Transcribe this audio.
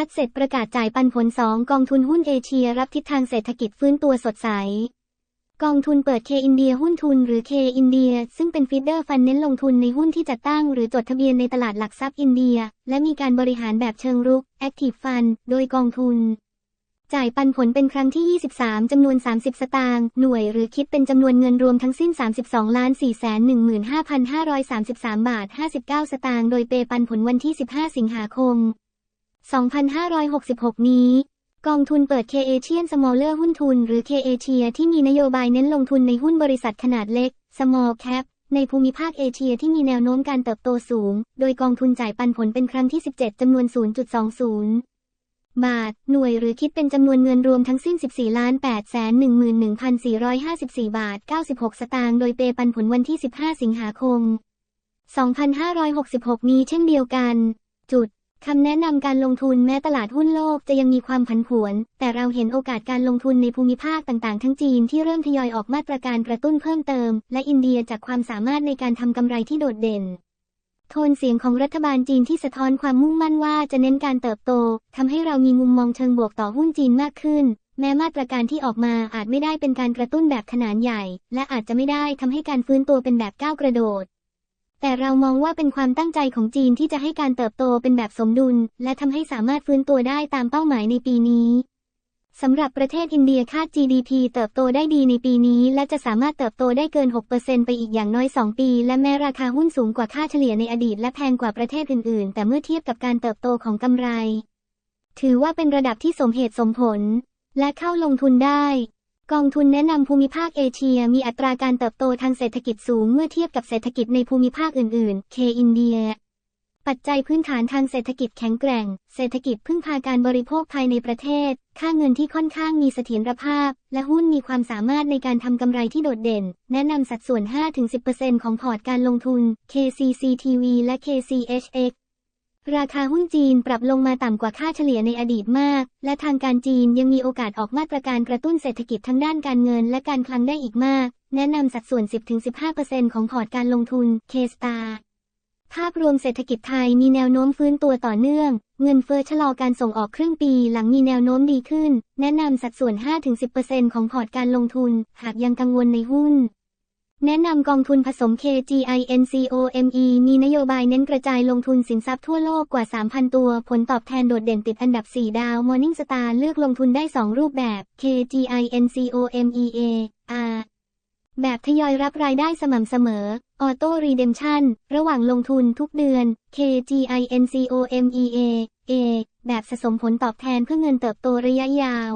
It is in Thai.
คัดเสร็จประกาศจ่ายปันผล2กองทุนหุ้นเอเชียรับทิศทางเศรษฐกิจฟื้นตัวสดใส กองทุนเปิดเคอินเดียหุ้นทุนหรือเคอินเดียซึ่งเป็นฟีเดอร์ฟันเน้นลงทุนในหุ้นที่จัดตั้งหรือจดทะเบียนในตลาดหลักทรัพย์อินเดีย และมีการบริหารแบบเชิงรุก Active Fund โดยกองทุน จ่ายปันผลเป็นครั้งที่ 23 จำนวน 30 สตางค์หน่วยหรือคิดเป็นจำนวนเงินรวมทั้งสิ้น 32ล้าน4 1 5 5 3 3 บาท 59 สตางค์โดยเปปันผลวันที่ 15 สิงหาคม 2566 นี้ กองทุนเปิด K Asian Smaller หุ้นทุน หรือ K Asia ที่มีนโยบายเน้นลงทุนในหุ้นบริษัทขนาดเล็ก Small Cap ในภูมิภาคเอเชียที่มีแนวโน้มการเติบโตสูง โดยกองทุนจ่ายปันผลเป็นครั้งที่ 17 จำนวน 0.20บาท หน่วยหรือคิดเป็นจำนวนเงินรวมทั้งสิ้น 14ล้าน8แสน11,454 บาท 96 สตางค์ โดยเปปันผลวันที่ 15 สิงหาคม 2566 นี้เช่นเดียวกัน จุด คำแนะนำการลงทุนแม้ตลาดหุ้นโลกจะยังมีความผันผวน แต่เราเห็นโอกาสการลงทุนในภูมิภาคต่างๆ ทั้งจีนที่เริ่มทยอยออกมาตรการกระตุ้นเพิ่มเติม และอินเดียจากความสามารถในการทำกำไรที่โดดเด่น โทนเสียงของรัฐบาลจีนที่สะท้อนความมุ่งมั่นว่าจะเน้นการเติบโตทำให้เรามีมุมมองเชิงบวกต่อหุ้นจีนมากขึ้น แม้มาตรการที่ออกมาอาจไม่ได้เป็นการกระตุ้นแบบขนาดใหญ่ และอาจจะไม่ได้ทำให้การฟื้นตัวเป็นแบบก้าวกระโดด แต่เรามองว่าเป็นความตั้งใจของจีนที่จะให้การเติบโตเป็นแบบสมดุล และทำให้สามารถฟื้นตัวได้ตามเป้าหมายในปีนี้สำหรับประเทศอินเดียคาด GDP เติบโตได้ดีในปีนี้ และจะสามารถเติบโตได้เกิน 6%ไปอีกอย่างน้อย 2 ปี และแม้ราคาหุ้นสูงกว่าค่าเฉลี่ยในอดีตและแพงกว่าประเทศอื่น ๆ แต่เมื่อเทียบกับการเติบโตของกำไร ถือว่าเป็นระดับที่สมเหตุสมผล และเข้าลงทุนได้ กองทุนแนะนำภูมิภาคเอเชียมีอัตราการเติบโตทางเศรษฐกิจสูงเมื่อเทียบกับเศรษฐกิจในภูมิภาคอื่นๆ เคอินเดีย ปัจจัยพื้นฐานทางเศรษฐกิจแข็งแกร่ง เศรษฐกิจพึ่งพาการบริโภคภายในประเทศ ค่าเงินที่ค่อนข้างมีเสถียรภาพ และหุ้นมีความสามารถในการทำกำไรที่โดดเด่น แนะนำสัดส่วน 5-10%ของพอร์ตการลงทุน KCCTV และ KCHX ราคาหุ้นจีนปรับลงมาต่ำกว่าค่าเฉลี่ยในอดีตมาก และทางการจีนยังมีโอกาสออกมาตรการกระตุ้นเศรษฐกิจทั้งด้านการเงินและการคลังได้อีกมาก แนะนำสัดส่วน 10-15%ของพอร์ตการลงทุน K-Star ภาพรวมเศรษฐกิจไทยมีแนวโน้มฟื้นตัวต่อเนื่อง เงินเฟ้อชะลอการส่งออกครึ่งปีหลังมีแนวโน้มดีขึ้น แนะนำสัดส่วน 5-10%ของพอร์ตการลงทุน หากยังกังวลในหุ้น แนะนำกองทุนผสม KGINCOME มีนโยบายเน้นกระจายลงทุนสินทรัพย์ทั่วโลกกว่า 3,000 ตัว ผลตอบแทนโดดเด่นติดอันดับ 4 ดาว Morningstar เลือกลงทุนได้ 2 รูปแบบ KGINCOMEA R แบบทยอยรับรายได้สม่ำเสมอ Auto Redemption ระหว่างลงทุนทุกเดือน KGINCOMEA A แบบสะสมผลตอบแทนเพื่อเงินเติบโตระยะยาว